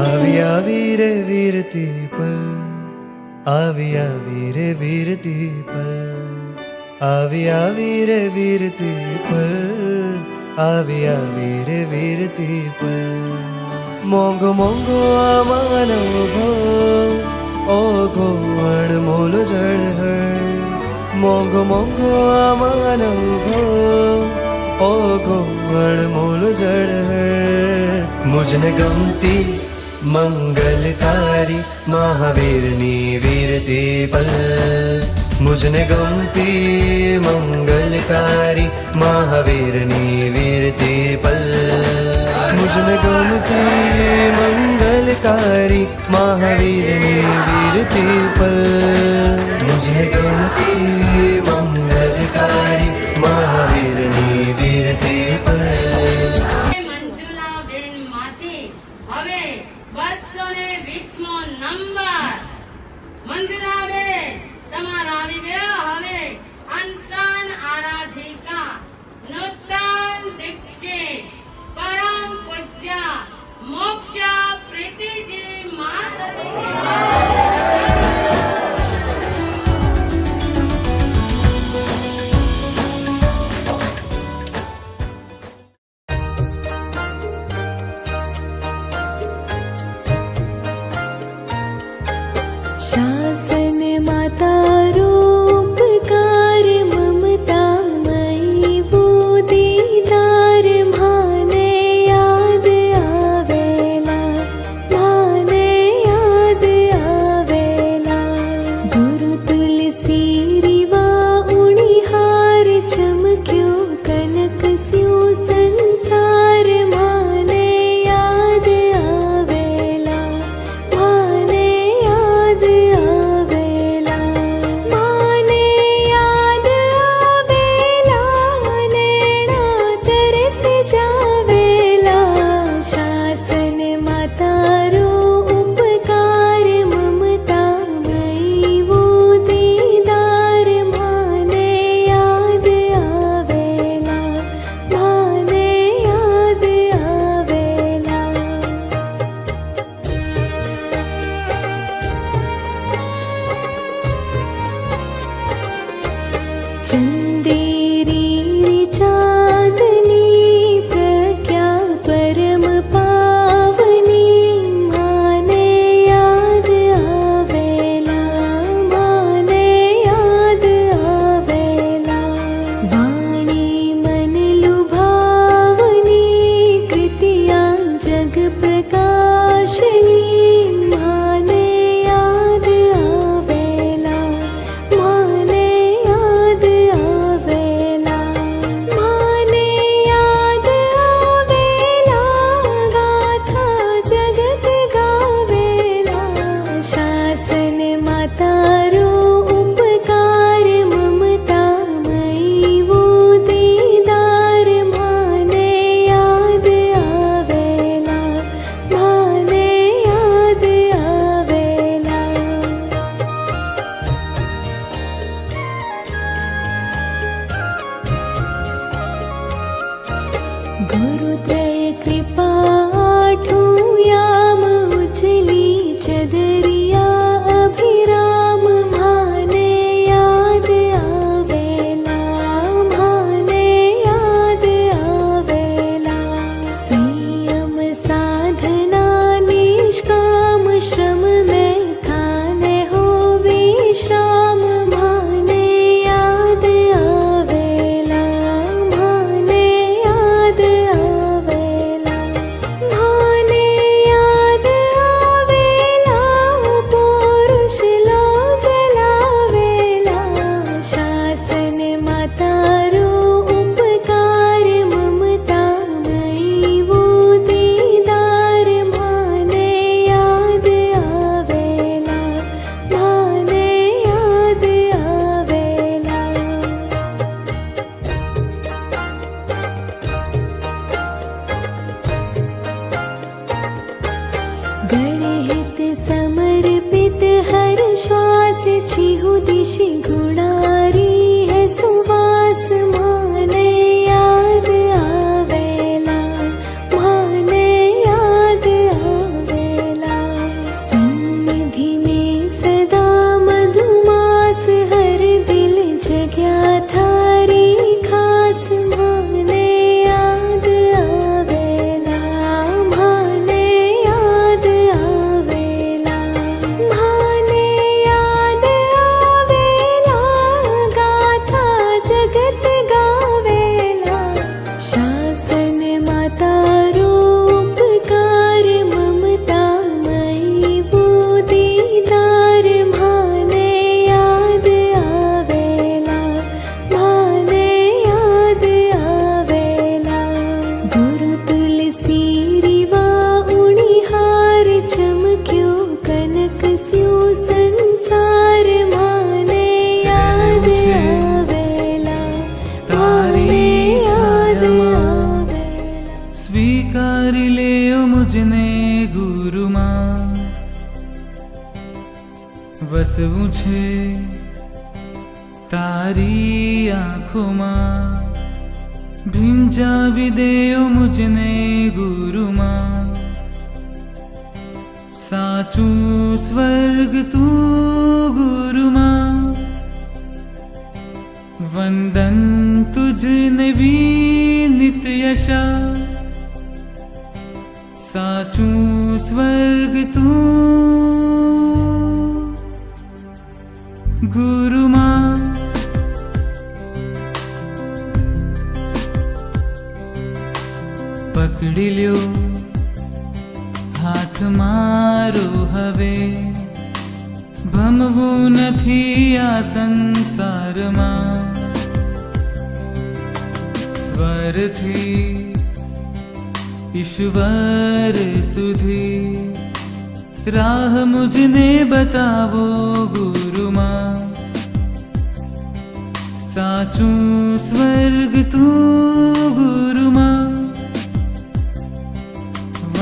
આવી આવી રે વીરતી પલ આવી આવી રે વીરતી પલ આવી આવી રે વીરતી પલ આવી આવી રે વીરતી પલ મોંઘ મોંઘો આ માનવ ભો ઓ ઘોવણ મોલ જળહળ મોંઘ મોંઘો આ માનવ ભો ઓ ઘોવણ મોલ જળહળ मंगलकारी महावीर ने वीर दे बल मुझने गमते मंगलकारी महावीर ने वीर दे बल मुझने गमते मंगलकारी महावीर ने वीर दे बल मुझने गमते मंगलकारी Chả 真的 చదే এসেছি হুদিশি ঘুর। વસવું છે તારી આંખોમાં ભીંજાવી દેવ મુજને ગુરુમાં સાચું સ્વર્ગ તું ગુરુમાં વંદન તુજને વિનિત યશા સાચું સ્વર્ગ પકડી લ્યો હાથ મારો હવે ભમવું નથી આ સંસારમાં સ્વરથી ઈશ્વર સુધી રાહ મુજને બતાવો ગુરુમાં સાચું સ્વર્ગ તું ગુરુમાં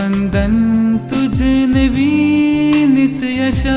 स्पन्दन् तुज नवीनित यशा।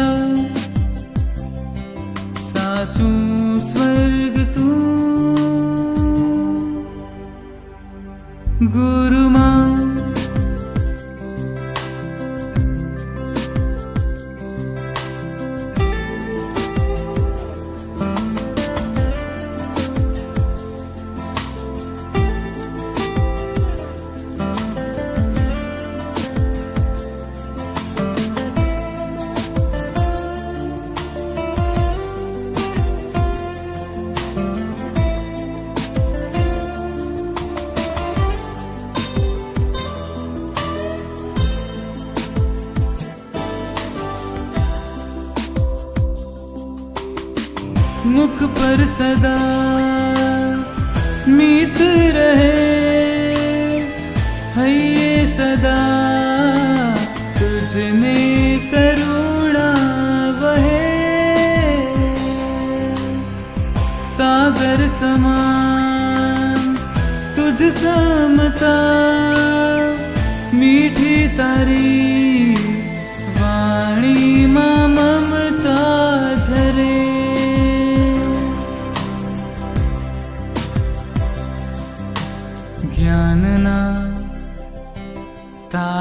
मुख पर सदा स्मित रहे। है सदा, तुझ में करुणा वहे सागर समान, तुझ समता, मीठी तारी